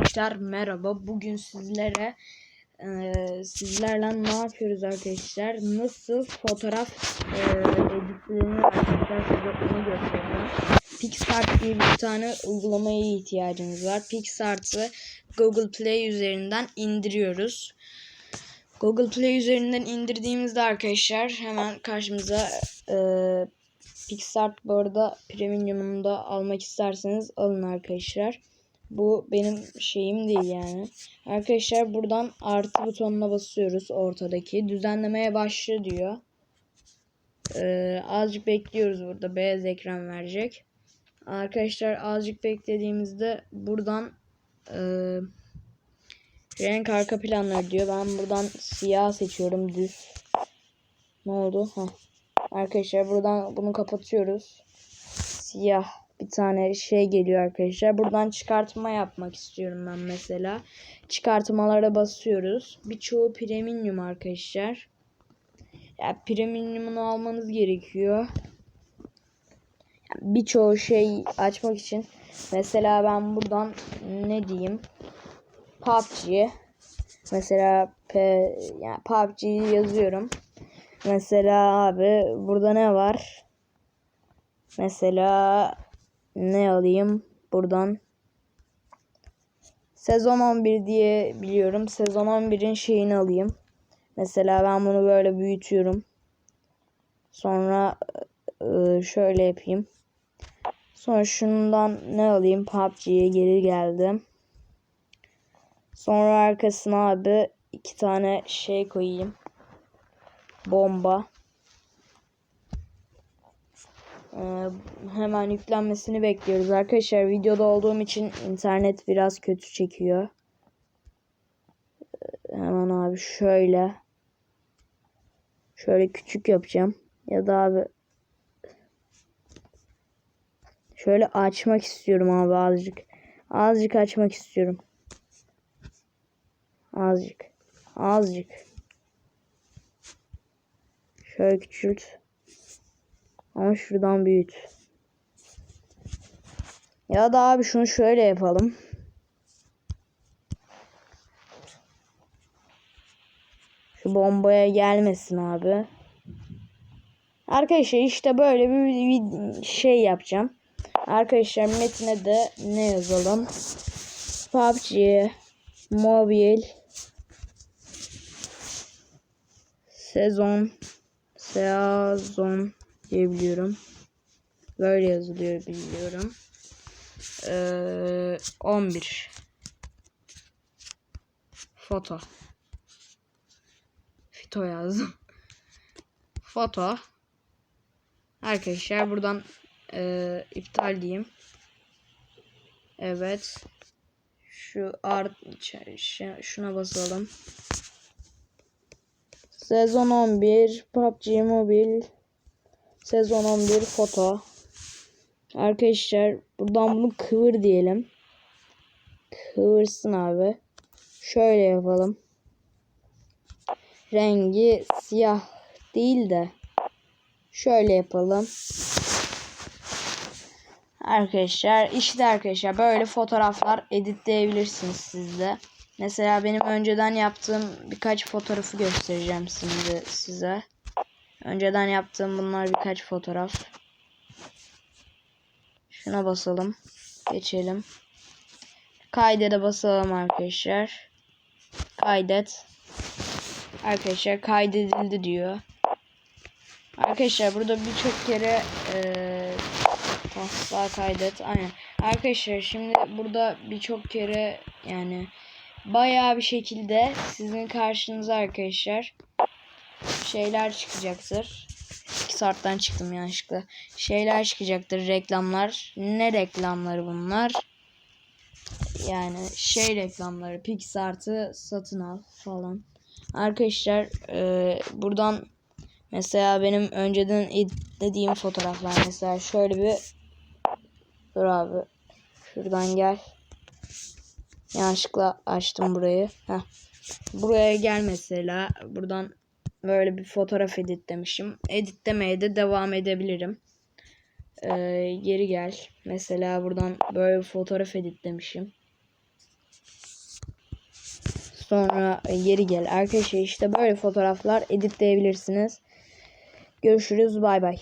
Arkadaşlar merhaba. Bugün sizlere e, sizlerle ne yapıyoruz arkadaşlar? Nasıl fotoğraf e, editlenir arkadaşlar size onu göstereceğim. PixArt diye bir tane uygulamaya ihtiyacımız var. PixArt'ı Google Play üzerinden indiriyoruz. Google Play üzerinden indirdiğimizde arkadaşlar hemen karşımıza e, PixArt bu arada premium'unu almak isterseniz alın arkadaşlar. Bu benim şeyim değil yani. Arkadaşlar buradan artı butonuna basıyoruz ortadaki. Düzenlemeye başla diyor. Ee, azıcık bekliyoruz burada. Beyaz ekran verecek. Arkadaşlar azıcık beklediğimizde buradan e, renk arka planları diyor. Ben buradan siyah seçiyorum düz. Ne oldu? Heh. Arkadaşlar buradan bunu kapatıyoruz. Siyah bir tane şey geliyor arkadaşlar. Buradan çıkartma yapmak istiyorum ben mesela. Çıkartmalara basıyoruz. Birçoğu premium arkadaşlar. Ya premium'unu almanız gerekiyor. Yani Birçoğu şey açmak için mesela ben buradan ne diyeyim? PUBG mesela P yani PUBG'yi yazıyorum. Mesela abi burada ne var? Mesela ne alayım buradan? Sezon 11 diye biliyorum. Sezon 11'in şeyini alayım. Mesela ben bunu böyle büyütüyorum. Sonra e, şöyle yapayım. Sonra şundan ne alayım? PUBG'ye geri geldim. Sonra arkasına abi iki tane şey koyayım. Bomba. Ee, hemen yüklenmesini bekliyoruz. Arkadaşlar videoda olduğum için internet biraz kötü çekiyor. Ee, hemen abi şöyle. Şöyle küçük yapacağım. Ya da abi şöyle açmak istiyorum abi azıcık. Azıcık açmak istiyorum. Azıcık. Azıcık. Şöyle küçült. Ama şuradan büyüt. Ya da abi şunu şöyle yapalım. Şu bombaya gelmesin abi. Arkadaşlar işte böyle bir şey yapacağım. Arkadaşlar metine de ne yazalım? PUBG Mobile Sezon Sezon diyebiliyorum. Böyle yazılıyor biliyorum. Ee, 11 Foto Fito yazdım. Foto Arkadaşlar buradan e, iptal diyeyim. Evet. Şu art şuna basalım. Sezon 11 PUBG Mobile Sezon 11 foto. Arkadaşlar buradan bunu kıvır diyelim. Kıvırsın abi. Şöyle yapalım. Rengi siyah değil de şöyle yapalım. Arkadaşlar işte arkadaşlar böyle fotoğraflar editleyebilirsiniz siz de. Mesela benim önceden yaptığım birkaç fotoğrafı göstereceğim şimdi size. Önceden yaptığım bunlar birkaç fotoğraf. Şuna basalım. Geçelim. Kaydede basalım arkadaşlar. Kaydet. Arkadaşlar kaydedildi diyor. Arkadaşlar burada birçok kere ee, kaydet. Aynen. Arkadaşlar şimdi burada birçok kere yani bayağı bir şekilde sizin karşınıza arkadaşlar şeyler çıkacaktır. 2 saatten çıktım yanlışlıkla. Şeyler çıkacaktır reklamlar. Ne reklamları bunlar? Yani şey reklamları. Pixart'ı satın al falan. Arkadaşlar e, buradan mesela benim önceden editlediğim fotoğraflar mesela şöyle bir dur abi şuradan gel yanlışlıkla açtım burayı Heh. buraya gel mesela buradan böyle bir fotoğraf editlemişim. Editlemeye de devam edebilirim. Ee, geri gel. Mesela buradan böyle bir fotoğraf editlemişim. sonra e, geri gel. Arkadaşlar işte böyle fotoğraflar editleyebilirsiniz. Görüşürüz. Bay bay.